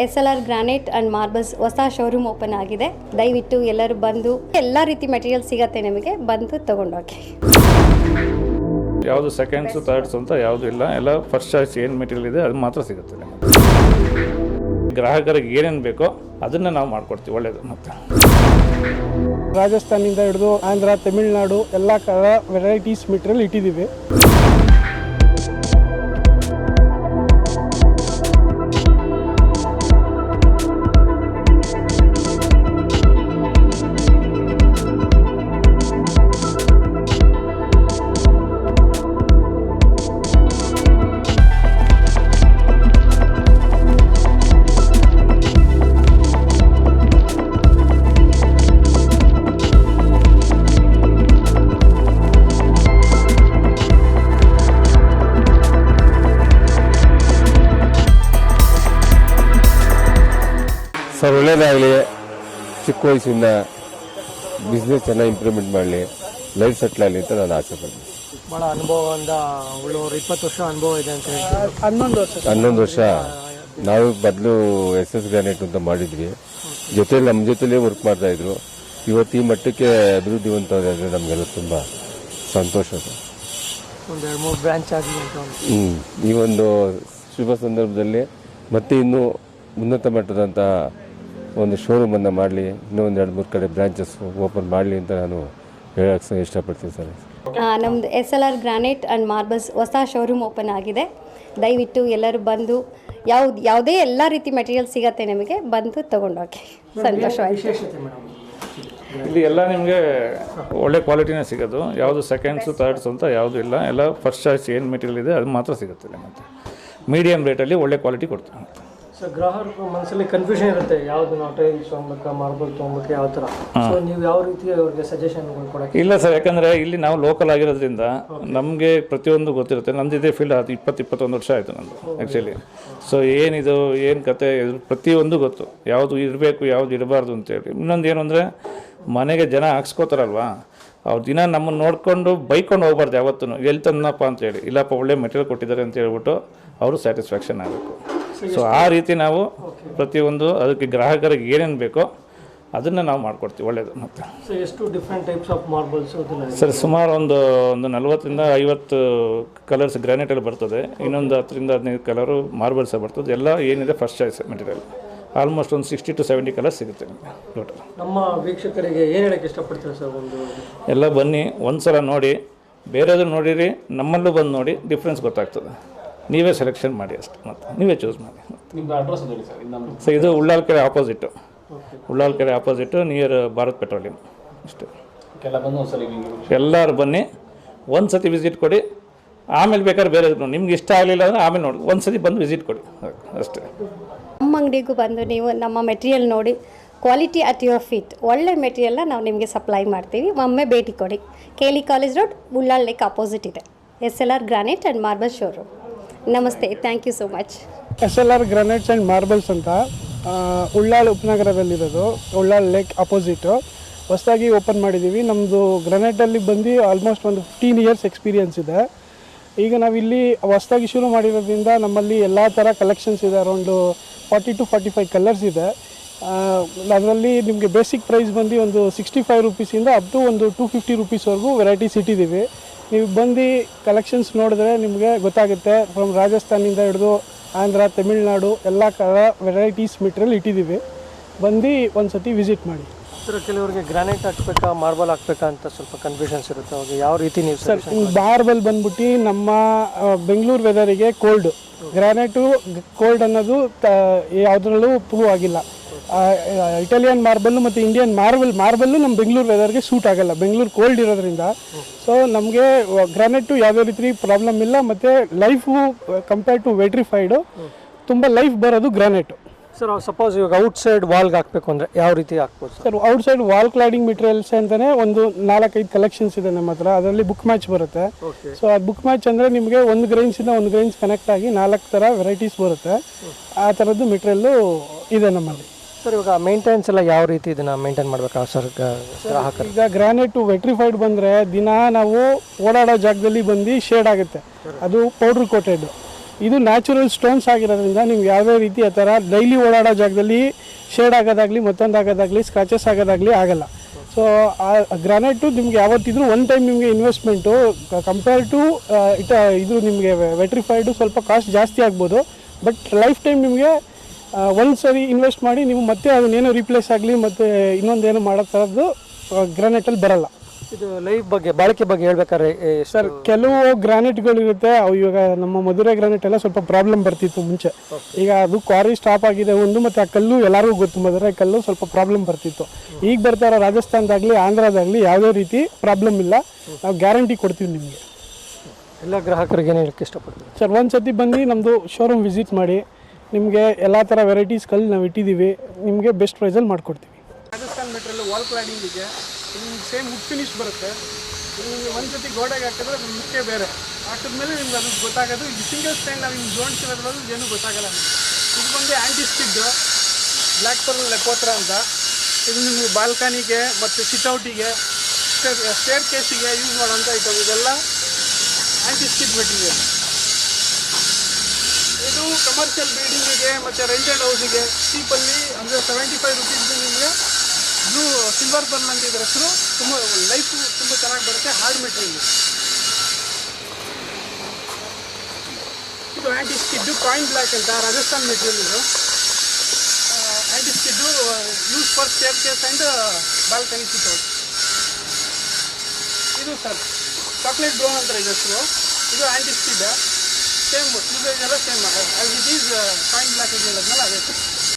S L R granite and marbles ಹೊಸ showroom open ಆಗಿದೆ. ದಯವಿಟ್ಟು ಎಲ್ಲರೂ ಬಂದು ಎಲ್ಲ ರೀತಿ ಮೆಟೀರಿಯಲ್ ಸಿಗತ್ತೆ ನಿಮಗೆ ಬಂದು ತಗೊಂಡೋಗಿ. ಯಾವುದು ಸೆಕೆಂಡ್ಸು ಥರ್ಡ್ಸ್ ಅಂತ ಯಾವುದು ಇಲ್ಲ. ಎಲ್ಲ ಫಸ್ಟ್ ಚಾಯ್ಸ್ ಏನು ಮೆಟೀರಿಯಲ್ ಇದೆ ಅದು ಮಾತ್ರ ಸಿಗುತ್ತೆ ನಿಮಗೆ. ಗ್ರಾಹಕರಿಗೆ ಏನೇನು ಬೇಕೋ ಅದನ್ನು ನಾವು ಮಾಡಿಕೊಡ್ತೀವಿ ಒಳ್ಳೆಯದು ಮತ್ತು ರಾಜಸ್ಥಾನಿಂದ ಹಿಡಿದು ಆಂಧ್ರ ತಮಿಳುನಾಡು ಎಲ್ಲ ಕಡೆ ವೆರೈಟೀಸ್ ಮೆಟೀರಿಯಲ್ ಇಟ್ಟಿದ್ದೀವಿ. ಸರ್ ಒಳ್ಳೇದಾಗಲಿ ಚಿಕ್ಕ ವಯಸ್ಸಿಂದ ಬಿಸ್ನೆಸ್ ಚೆನ್ನಾಗಿ ಇಂಪ್ರೂವ್ಮೆಂಟ್ ಮಾಡಲಿ ಲೈಫ್ ಸೆಟ್ಲ್ ಆಗಲಿ ಅಂತ ನಾನು ಆಸೆ ಪಡ್ತೀನಿ. ಬಹಳ ಅನುಭವದಿಂದ ಉಳ್ಳವರು ಇಪ್ಪತ್ತು ವರ್ಷ ಅನುಭವ ಇದೆ ಅಂತ ಹೇಳ್ತಾರೆ ಹನ್ನೊಂದು ವರ್ಷ. ಹನ್ನೊಂದು ವರ್ಷ. ನಾವು ಬದಲು ಎಸ್ ಎಸ್ ಗ್ರಾನೈಟ್ ಅಂತ ಮಾಡಿದ್ವಿ. ಜೊತೆಲಿ ನಮ್ಮ ಜೊತೆಲೇ ವರ್ಕ್ ಮಾಡ್ತಾ ಇದ್ರು. ಇವತ್ತು ಈ ಮಟ್ಟಕ್ಕೆ ಅಭಿವೃದ್ಧಿ ಹೊಂದೋದ್ರೆ ನಮಗೆಲ್ಲ ತುಂಬ ಸಂತೋಷ ಸರ್ ಒಂದು ಎರಡು ಮೂರು ಬ್ರಾಂಚ್ ಅಂತ ಒಂದು. ಹ್ಮ್. ಈ ಒಂದು ಶುಭ ಸಂದರ್ಭದಲ್ಲಿ ಮತ್ತೆ ಇನ್ನೂ ಉನ್ನತ ಮಟ್ಟದಂಥ ಒಂದು ಶೋರೂಮನ್ನು ಮಾಡಲಿ ಇನ್ನೂ ಒಂದು ಎರಡು ಮೂರು ಕಡೆ ಬ್ರಾಂಚಸ್ ಓಪನ್ ಮಾಡಲಿ ಅಂತ ನಾನು ಹೇಳಕ್ಕೆ ಇಷ್ಟಪಡ್ತೀನಿ ಸರ್. ನಮ್ಮದು S L R granite and marbles ಹೊಸ ಶೋರೂಮ್ ಓಪನ್ ಆಗಿದೆ. ದಯವಿಟ್ಟು ಎಲ್ಲರೂ ಬಂದು ಯಾವ್ದು ಯಾವುದೇ ಎಲ್ಲ ರೀತಿ ಮೆಟೀರಿಯಲ್ ಸಿಗತ್ತೆ ನಿಮಗೆ ಬಂದು ತಗೊಂಡೋಗಿ ಸಂತೋಷವಾಯಿತು. ಮೇಡಮ್? ಇಲ್ಲಿ ಎಲ್ಲ ನಿಮಗೆ ಒಳ್ಳೆ ಕ್ವಾಲಿಟಿನೇ ಸಿಗೋದು. ಯಾವುದು ಸೆಕೆಂಡ್ಸು ಥರ್ಡ್ಸ್ ಅಂತ ಯಾವುದು ಇಲ್ಲ. ಎಲ್ಲ ಫಸ್ಟ್ ಚಾಯ್ಸ್ ಏನು ಮೆಟೀರಿಯಲ್ ಇದೆ ಅದು ಮಾತ್ರ ಸಿಗುತ್ತೆ ಮತ್ತು ಮೀಡಿಯಮ್ ರೇಟಲ್ಲಿ ಒಳ್ಳೆ ಕ್ವಾಲಿಟಿ ಕೊಡ್ತೀವಿ ಸೊ ಗ್ರಾಹಕರ ಮನಸ್ಸಲ್ಲಿ ಕನ್ಫ್ಯೂಷನ್ ಇರುತ್ತೆ. ಯಾವ್ದು ನಾವು ಟೈಲ್ಸ್ ತೊಗೊಬೇಕಾ ಮಾರ್ಬಲ್ ತೊಗೊಬೇಕಾ ಯಾವ ಥರ ಸೊ ನೀವು ಯಾವ ರೀತಿ ಅವ್ರಿಗೆ ಸಜೆಷನ್ಗಳು ಕೊಡೋಕ್ಕೆ? ಇಲ್ಲ ಸರ್ ಯಾಕಂದರೆ ಇಲ್ಲಿ ನಾವು ಲೋಕಲ್ ಆಗಿರೋದ್ರಿಂದ ನಮಗೆ ಪ್ರತಿಯೊಂದು ಗೊತ್ತಿರುತ್ತೆ. ನಮ್ದು ಇದೇ ಫೀಲ್ಡ್ ಅದು ಇಪ್ಪತ್ತು ಇಪ್ಪತ್ತೊಂದು ವರ್ಷ ಆಯಿತು ನಂದು ಆ್ಯಕ್ಚುಲಿ ಸೊ ಏನಿದು ಏನು ಕತೆ ಪ್ರತಿಯೊಂದು ಗೊತ್ತು. ಯಾವುದು ಇರಬೇಕು ಯಾವುದು ಇರಬಾರ್ದು ಅಂತೇಳಿ ಇನ್ನೊಂದು ಏನು ಅಂದರೆ ಮನೆಗೆ ಜನ ಹಾಕ್ಸ್ಕೋತಾರಲ್ವಾ? ಅವ್ರು ದಿನ ನಮ್ಮನ್ನು ನೋಡಿಕೊಂಡು ಬೈಕೊಂಡು ಹೋಗ್ಬಾರ್ದು ಯಾವತ್ತೂ ಎಲ್ಲಿ ತಂದಪ್ಪ ಅಂತೇಳಿ ಇಲ್ಲಪ್ಪ ಒಳ್ಳೆ ಮೆಟೀರಿಯಲ್ ಕೊಟ್ಟಿದ್ದಾರೆ ಅಂತ ಹೇಳ್ಬಿಟ್ಟು ಅವರು ಸ್ಯಾಟಿಸ್ಫ್ಯಾಕ್ಷನ್ ಆಗಬೇಕು. ಸೊ ಆ ರೀತಿ ನಾವು ಪ್ರತಿಯೊಂದು ಅದಕ್ಕೆ ಗ್ರಾಹಕರಿಗೆ ಏನೇನು ಬೇಕೋ ಅದನ್ನು ನಾವು ಮಾಡಿಕೊಡ್ತೀವಿ ಒಳ್ಳೆಯದು ಮತ್ತು ಸೊ ಎಷ್ಟು different types of marbles sir ಸುಮಾರು ಒಂದು ಒಂದು ನಲ್ವತ್ತರಿಂದ ಐವತ್ತು ಕಲರ್ಸ್ ಗ್ರಾನೈಟಲ್ಲಿ ಬರ್ತದೆ. ಇನ್ನೊಂದು ಹತ್ತರಿಂದ ಹದಿನೈದು ಕಲರು ಮಾರ್ಬಲ್ಸ್ ಬರ್ತದೆ. ಎಲ್ಲ ಏನಿದೆ ಫಸ್ಟ್ ಚಾಯ್ಸ್ ಮೆಟೀರಿಯಲ್ ಆಲ್ಮೋಸ್ಟ್ ಒಂದು ಸಿಕ್ಸ್ಟಿ ಟು ಸೆವೆಂಟಿ ಕಲರ್ಸ್ ಸಿಗುತ್ತೆ ನಿಮಗೆ ಟೋಟಲ್ ನಮ್ಮ ವೀಕ್ಷಕರಿಗೆ ಏನು ಹೇಳಕ್ಕೆ ಇಷ್ಟಪಡ್ತೀರಾ ಸರ್ ಒಂದು? ಎಲ್ಲ ಬನ್ನಿ ಒಂದು ಸಲ ನೋಡಿ. ಬೇರೆದು ನೋಡಿರಿ ನಮ್ಮಲ್ಲೂ ಬಂದು ನೋಡಿ ಡಿಫ್ರೆನ್ಸ್ ಗೊತ್ತಾಗ್ತದೆ. ನೀವೇ ಸೆಲೆಕ್ಷನ್ ಮಾಡಿ ಅಷ್ಟೆ ಮತ್ತು ನೀವೇ ಚೂಸ್ ಮಾಡಿ ಸೊ ಇದು ಉಳ್ಳಾಲ್ ಕೆರೆ ಆಪೋಸಿಟ್ಟು ಉಳ್ಳಾಲ್ ಕೆರೆ ಆಪೋಸಿಟ್ಟು ನಿಯರ್ ಭಾರತ್ ಪೆಟ್ರೋಲಿಯಂ ಅಷ್ಟೇ. ಎಲ್ಲರೂ ಬನ್ನಿ ಒಂದು ಸತಿ ವಿಸಿಟ್ ಕೊಡಿ. ಆಮೇಲೆ ಬೇಕಾದ್ರೆ ಬೇರೆ ನಿಮ್ಗೆ ಇಷ್ಟ ಆಗಲಿಲ್ಲ ಅಂದರೆ ಆಮೇಲೆ ನೋಡಿ ಒಂದು ಸತಿ ಬಂದು ವಿಸಿಟ್ ಕೊಡಿ. ಅಷ್ಟೇ. ನಮ್ಮ ಅಂಗಡಿಗೂ ಬಂದು ನೀವು ನಮ್ಮ ಮೆಟೀರಿಯಲ್ ನೋಡಿ ಕ್ವಾಲಿಟಿ ಅಟ್ ಯುವರ್ ಫೀಟ್ ಒಳ್ಳೆ ಮೆಟೀರಿಯಲ್ನ ನಾವು ನಿಮಗೆ ಸಪ್ಲೈ ಮಾಡ್ತೀವಿ. ಒಮ್ಮೆ ಭೇಟಿ ಕೊಡಿ. Cayley college road Ullal lake opposite ಇದೆ. S L R granite and marble showroom ನಮಸ್ತೆ thank you so much S L R granites and marbles ಅಂತ ಉಳ್ಳಾಳ್ ಉಪನಗರದಲ್ಲಿರೋದು, ಉಳ್ಳಾಳ್ ಲೇಕ್ ಅಪೋಸಿಟು ಹೊಸದಾಗಿ ಓಪನ್ ಮಾಡಿದ್ದೀವಿ ನಮ್ಮದು ಗ್ರಾನೈಟಲ್ಲಿ ಬಂದು ಆಲ್ಮೋಸ್ಟ್ ಒಂದು ಫಿಫ್ಟೀನ್ ಇಯರ್ಸ್ ಎಕ್ಸ್ಪೀರಿಯನ್ಸ್ ಇದೆ. ಈಗ ನಾವಿಲ್ಲಿ ಹೊಸದಾಗಿ ಶುರು ಮಾಡಿರೋದ್ರಿಂದ ನಮ್ಮಲ್ಲಿ ಎಲ್ಲ ಥರ ಕಲೆಕ್ಷನ್ಸ್ ಇದೆ. Around forty to forty five colours ಇದೆ ಅದರಲ್ಲಿ ನಿಮಗೆ ಬೇಸಿಕ್ ಪ್ರೈಸ್ ಬಂದು ಒಂದು ಸಿಕ್ಸ್ಟಿ ಫೈವ್ ರುಪೀಸಿಂದ ಅಪ್ ಟು ಒಂದು ಟೂ ಫಿಫ್ಟಿ ರುಪೀಸ್ವರೆಗೂ ವೆರೈಟೀಸ್ ಇಟ್ಟಿದ್ದೀವಿ ನೀವು ಬಂದು ಕಲೆಕ್ಷನ್ಸ್ ನೋಡಿದ್ರೆ ನಿಮಗೆ ಗೊತ್ತಾಗುತ್ತೆ. ಫ್ರಮ್ ರಾಜಸ್ಥಾನಿಂದ ಹಿಡಿದು ಆಂಧ್ರ ತಮಿಳುನಾಡು ಎಲ್ಲ ಕಡೆ ವೆರೈಟೀಸ್ ಮೆಟೀರಿಯಲ್ ಇಟ್ಟಿದ್ದೀವಿ. ಬಂದು ಒಂದು ಸತಿ ವಿಸಿಟ್ ಮಾಡಿ. ಸರ್ ಕೆಲವರಿಗೆ ಗ್ರಾನೈಟ್ ಹಾಕ್ಬೇಕಾ ಮಾರ್ಬಲ್ ಹಾಕ್ಬೇಕಾ ಅಂತ ಸ್ವಲ್ಪ ಕನ್ಫ್ಯೂಷನ್ಸ್ ಇರುತ್ತೆ. ಅವಾಗ ಯಾವ ರೀತಿ ನೀವು ಸರ್ ಮಾರ್ಬಲ್ ಬಂದ್ಬಿಟ್ಟು ನಮ್ಮ ಬೆಂಗಳೂರು ವೆದರಿಗೆ ಕೋಲ್ಡ್ ಗ್ರಾನೈಟು ಕೋಲ್ಡ್ ಅನ್ನೋದು ತ ಯಾವುದ್ರಲ್ಲೂ ಪ್ರೂವ್ ಆಗಿಲ್ಲ. ಇಟಾಲಿಯನ್ ಮಾರ್ಬಲ್ ಮತ್ತು ಇಂಡಿಯನ್ ಮಾರ್ಬಲ್ ಮಾರ್ಬಲ್ಲು ನಮ್ಮ ಬೆಂಗಳೂರು ವೆದರ್ಗೆ ಸೂಟ್ ಆಗಲ್ಲ. ಬೆಂಗಳೂರು ಕೋಲ್ಡ್ ಇರೋದ್ರಿಂದ. ಸೊ ನಮಗೆ ಗ್ರಾನೈಟು ಯಾವುದೇ ರೀತಿ ಪ್ರಾಬ್ಲಮ್ ಇಲ್ಲ. ಮತ್ತು ಲೈಫು ಕಂಪೇರ್ ಟು ವೆಟ್ರಿಫೈಡು ತುಂಬ ಲೈಫ್ ಬರೋದು ಗ್ರಾನೈಟು ಸರ್ ಸಪೋಸ್ ಇವಾಗ ಔಟ್ ಸೈಡ್ ವಾಲ್ಗೆ ಹಾಕಬೇಕು ಅಂದರೆ ಯಾವ ರೀತಿ ಹಾಕ್ಬೋದು sir outside wall cladding materials ಅಂತಲೇ ಒಂದು ನಾಲ್ಕೈದು ಕಲೆಕ್ಷನ್ಸ್ ಇದೆ ನಮ್ಮ ಹತ್ರ. ಅದರಲ್ಲಿ ಬುಕ್ ಮ್ಯಾಚ್ ಬರುತ್ತೆ. ಸೊ ಆ ಬುಕ್ ಮ್ಯಾಚ್ ಅಂದರೆ ನಿಮಗೆ ಒಂದು ಗ್ರೈನ್ಸಿಂದ ಒಂದು ಗ್ರೈನ್ಸ್ ಕನೆಕ್ಟ್ ಆಗಿ ನಾಲ್ಕು ಥರ ವೆರೈಟೀಸ್ ಬರುತ್ತೆ. ಆ ಥರದ್ದು ಮೆಟೀರಿಯಲ್ಲು ಇದೆ ನಮ್ಮಲ್ಲಿ. ಸರ್ ಇವಾಗ ಮೇಂಟೆನೆನ್ಸ್ ಎಲ್ಲ ಯಾವ ರೀತಿ ಇದನ್ನ ಮೇಂಟೈನ್ ಮಾಡ್ಬೇಕಾ ಸರ್ ಗ್ರಾಹಕರು? ಈಗ ಗ್ರಾನೈಟ್ ವೆಟ್ರಿಫೈಡ್ ಬಂದರೆ ದಿನ ನಾವು ಓಡಾಡೋ ಜಾಗದಲ್ಲಿ ಬಂದು ಶೇಡ್ ಆಗುತ್ತೆ. ಅದು ಪೌಡ್ರ್ ಕೋಟೆಡ್ ಇದು ನ್ಯಾಚುರಲ್ ಸ್ಟೋನ್ಸ್ ಆಗಿರೋದ್ರಿಂದ ನೀವು ಯಾವುದೇ ರೀತಿ ಆ ಥರ ಡೈಲಿ ಓಡಾಡೋ ಜಾಗದಲ್ಲಿ ಶೇಡ್ ಆಗೋದಾಗಲಿ ಮತ್ತೊಂದು ಆಗೋದಾಗಲಿ ಸ್ಕ್ರಾಚಸ್ ಆಗೋದಾಗಲಿ ಆಗಲ್ಲ. ಸೊ ಆ ಗ್ರಾನೈಟು ನಿಮ್ಗೆ ಯಾವತ್ತಿದ್ರೂ ಒನ್ ಟೈಮ್ ನಿಮಗೆ ಇನ್ವೆಸ್ಟ್ಮೆಂಟು ಕಂಪೇರ್ ಟು ಇಟ ಇದು ನಿಮಗೆ ವೆಟ್ರಿಫೈಡು ಸ್ವಲ್ಪ ಕಾಸ್ಟ್ ಜಾಸ್ತಿ ಆಗ್ಬೋದು. ಬಟ್ ಲೈಫ್ ಟೈಮ್ ನಿಮಗೆ ಒಂದು ಸರಿ ಇನ್ವೆಸ್ಟ್ ಮಾಡಿ ನೀವು ಮತ್ತೆ ಅದನ್ನೇನು ರೀಪ್ಲೇಸ್ ಆಗಲಿ ಮತ್ತು ಇನ್ನೊಂದೇನು ಮಾಡೋ ಥರದ್ದು ಗ್ರಾನೈಟಲ್ಲಿ ಬರಲ್ಲ. ಇದು ಲೈಫ್ ಬಗ್ಗೆ ಬಾಳಿಕೆ ಬಗ್ಗೆ ಹೇಳ್ಬೇಕಾದ್ರೆ ಸರ್ ಕೆಲವು ಗ್ರಾನೈಟ್ಗಳಿರುತ್ತೆ ಅವು ಇವಾಗ ನಮ್ಮ ಮಧುರೆ ಗ್ರಾನೈಟ್ ಎಲ್ಲ ಸ್ವಲ್ಪ ಪ್ರಾಬ್ಲಮ್ ಬರ್ತಿತ್ತು ಮುಂಚೆ. ಈಗ ಅದು ಕ್ವಾರಿ ಸ್ಟಾಪ್ ಆಗಿದೆ ಒಂದು ಮತ್ತು ಆ ಕಲ್ಲು ಎಲ್ಲರಿಗೂ ಗೊತ್ತು ಮಧುರೆ ಕಲ್ಲು ಸ್ವಲ್ಪ ಪ್ರಾಬ್ಲಮ್ ಬರ್ತಿತ್ತು. ಈಗ ಬರ್ತಾ ಇರೋ ರಾಜಸ್ಥಾನದಾಗಲಿ ಆಂಧ್ರದಾಗಲಿ ಯಾವುದೇ ರೀತಿ ಪ್ರಾಬ್ಲಮ್ ಇಲ್ಲ. ನಾವು ಗ್ಯಾರಂಟಿ ಕೊಡ್ತೀವಿ ನಿಮಗೆ. ಎಲ್ಲ ಗ್ರಾಹಕರಿಗೆ ಏನು ಹೇಳಕ್ಕೆ ಇಷ್ಟಪಡ್ತೀವಿ ಸರ್ ಒಂದು ಸತಿ ಬಂದು ನಮ್ಮದು ಶೋರೂಮ್ ವಿಸಿಟ್ ಮಾಡಿ. ನಿಮಗೆ ಎಲ್ಲ ಥರ ವೆರೈಟೀಸ್ ಕಲ್ಲಿ ನಾವು ಇಟ್ಟಿದ್ದೀವಿ ನಿಮಗೆ ಬೆಸ್ಟ್ ಪ್ರೈಸಲ್ಲಿ ಮಾಡಿಕೊಡ್ತೀವಿ. ರಾಜಸ್ಥಾನ್ ಮೆಟ್ರಲ್ ವಾಲ್ ಕ್ಲಾಡಿಂಗಿಗೆ ನಿಮ್ಗೆ ಸೇಮ್ ವುಡ್ ಫಿನಿಶ್ ಬರುತ್ತೆ. ನಿಮಗೆ ಒಂದು ಸತಿ ಗೋಡೆಗೆ ಹಾಕಿದ್ರೆ ಮುಖ್ಯ ಬೇರೆ. ಹಾಕಿದ್ಮೇಲೆ ನಿಮ್ಗೆ ಅದು ಗೊತ್ತಾಗೋದು. ಇದು ಸಿಂಗಲ್ ಸ್ಟ್ಯಾಂಡ್ ನಾವು ಹಿಂಗೆ ಜೋಡಿಸಿರೋದ್ರಲ್ಲಿ ಏನೂ ಗೊತ್ತಾಗಲ್ಲ ನಿಮಗೆ. ಇದು ಬಂದು ಆ್ಯಂಟಿ ಸ್ಟಿಡ್ ಬ್ಲ್ಯಾಕ್ ಪರ್ಲ್ ಲೆಕೋತ್ರ ಅಂತ. ಇದು ನಿಮಗೆ ಬಾಲ್ಕನಿಗೆ ಮತ್ತು ಸಿಟ್ಔಟಿಗೆ ಸ್ಟೇರ್ ಕೇಸಿಗೆ ಯೂಸ್ ಮಾಡೋಂಥ ಐಟಮ್ ಇದೆಲ್ಲ ಆ್ಯಂಟಿ ಸ್ಟಿಡ್ ಮೆಟೀರಿಯಲ್ ಇದು ಕಮರ್ಷಿಯಲ್ ಬಿಲ್ಡಿಂಗಿಗೆ ಮತ್ತು ರೆಂಟೆಡ್ ಹೌಸಿಗೆ ಚೀಪಲ್ಲಿ ಅಂದರೆ ಸೆವೆಂಟಿ ಫೈವ್ ರುಪೀಸ್ಗೆ ನಿಮಗೆ ಬ್ಲೂ ಸಿಲ್ವರ್ ಬರ್ನ್ ಅಂತ ಇದ್ರ ಹೆಸರು. ತುಂಬ ಲೈಫ್ ತುಂಬ ಚೆನ್ನಾಗಿ ಬರುತ್ತೆ ಹಾರ್ಡ್ ಮೆಟೀರಿಯಲ್ ಇದು ಆ್ಯಂಟಿ ಸ್ಕಿಡ್ಡು ಕಾಯಿನ್ ಬ್ಲ್ಯಾಕ್ ಅಂತ ರಾಜಸ್ಥಾನ್ ಮೆಟೀರಿಯಲ್ ಇದು. Anti skid use for staircase and balcony sit out ಇದು ಸರ್ ಚಾಕ್ಲೇಟ್ ಬ್ರೌನ್ ಅಂತ ಇದೆ ಹೆಸರು. ಇದು ಆ್ಯಂಟಿ ಸ್ಕಿಡ್ ಸೇಮ್ ಯೂಸೇಜ್ ಎಲ್ಲ same it is coin black ಇದೆ ಅದೇ